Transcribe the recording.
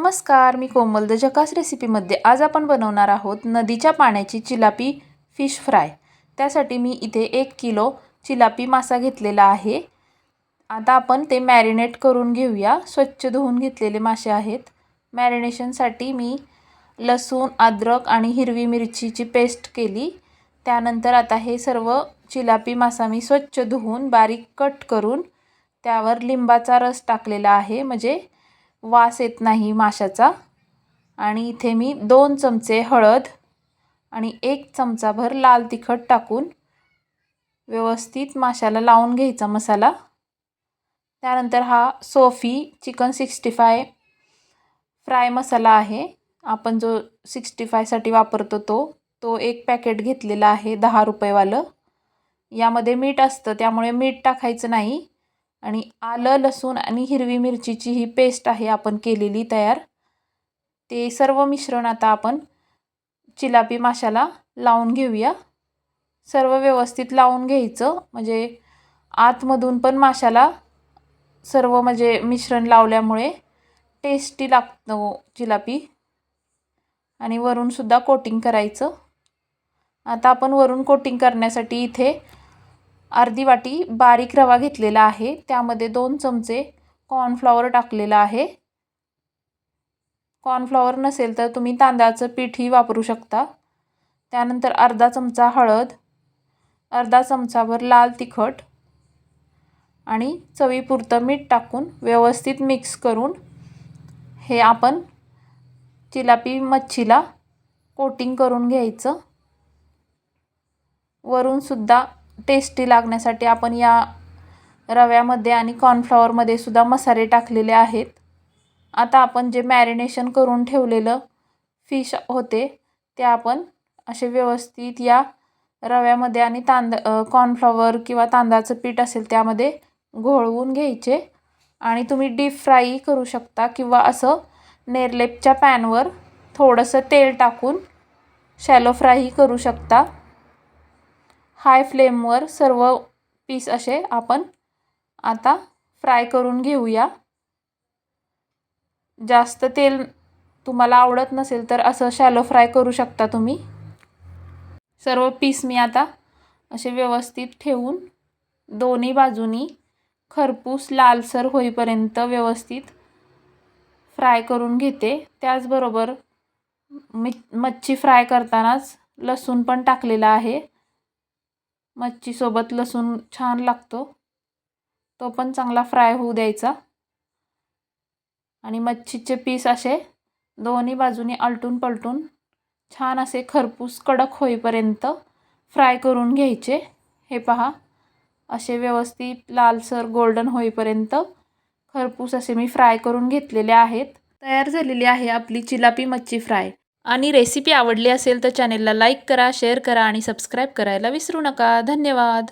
नमस्कार मी कोमल. द जकास रेसिपीमध्ये आज आपण बनवणार आहोत नदीच्या पाण्याची चिलापी फिश फ्राय. त्यासाठी मी इथे एक किलो चिलापी मासा घेतलेला आहे. आता आपण ते मॅरिनेट करून घेऊया. स्वच्छ धुवून घेतलेले मासे आहेत. मॅरिनेशनसाठी मी लसूण अद्रक आणि हिरवी मिरचीची पेस्ट केली. त्यानंतर आता हे सर्व चिलापी मासा मी स्वच्छ धुवून बारीक कट करून त्यावर लिंबाचा रस टाकलेला आहे. म्हणजे वास येत नाही माशाचा. आणि इथे मी दोन चमचे हळद आणि एक चमचाभर लाल तिखट टाकून व्यवस्थित माशाला लावून घ्यायचा मसाला. त्यानंतर हा Sophie chicken sixty five fry masala आहे. आपण जो सिक्स्टी फायसाठी वापरतो तो तो एक पॅकेट घेतलेला आहे दहा रुपयेवालं. यामध्ये मीठ असतं त्यामुळे मीठ टाकायचं नाही. आणि आलं लसूण आणि हिरवी मिरचीची ही पेस्ट आहे आपण केलेली तयार. ते सर्व मिश्रण आता आपण चिलापी माशाला लावून घेऊया. सर्व व्यवस्थित लावून घ्यायचं म्हणजे आतमधून पण माशाला सर्व म्हणजे मिश्रण लावल्यामुळे टेस्टी लागतं हो चिलापी. आणि वरूनसुद्धा कोटिंग करायचं. आता आपण वरून कोटिंग करण्यासाठी इथे अर्धी वाटी बारीक रवा घेतलेला आहे. त्यामध्ये दोन चमचे कॉर्नफ्लॉवर टाकलेला आहे. कॉर्नफ्लॉवर नसेल तर तुम्ही तांदळाचं पीठही वापरू शकता. त्यानंतर अर्धा चमचा हळद अर्धा चमचाभर लाल तिखट आणि चवीपुरतं मीठ टाकून व्यवस्थित मिक्स करून हे आपण चिलापी मच्छीला कोटिंग करून घ्यायचं. वरूनसुद्धा टेस्टी लागण्यासाठी आपण या रव्यामध्ये आणि कॉर्नफ्लॉवरमध्ये सुद्धा मसाले टाकलेले आहेत. आता आपण जे मॅरिनेशन करून ठेवलेलं फिश होते ते आपण असे व्यवस्थित या रव्यामध्ये आणि तांद कॉर्नफ्लॉवर किंवा तांदळाचं पीठ असेल त्यामध्ये घोळवून घ्यायचे. आणि तुम्ही डीप फ्रायही करू शकता किंवा असं नेरलेपच्या पॅनवर थोडंसं तेल टाकून शॅलो फ्रायही करू शकता. हाय फ्लेमवर सर्व पीस असे आपण आता फ्राय करून घेऊया. जास्त तेल तुम्हाला आवडत नसेल तर असं शॅलो फ्राय करू शकता तुम्ही. सर्व पीस मी आता असे व्यवस्थित ठेवून दोन्ही बाजूनी खरपूस लालसर होईपर्यंत व्यवस्थित फ्राय करून घेते. त्याचबरोबर मी मच्छी फ्राय करतानाच लसूण पण टाकलेला आहे. मच्छीसोबत लसूण छान लागतो. तो पण चांगला फ्राय होऊ द्यायचा. आणि मच्छीचे पीस असे दोन्ही बाजूनी आलटून पलटून छान असे खरपूस कडक होईपर्यंत फ्राय करून घ्यायचे. हे पहा असे व्यवस्थित लालसर गोल्डन होईपर्यंत खरपूस असे मी फ्राय करून घेतलेले आहेत. तयार झालेली आहे आपली चिलापी मच्छी फ्राय. आणि रेसिपी आवडली असेल तर चॅनेलला लाईक करा शेअर करा आणि सबस्क्राईब करायला विसरू नका. धन्यवाद.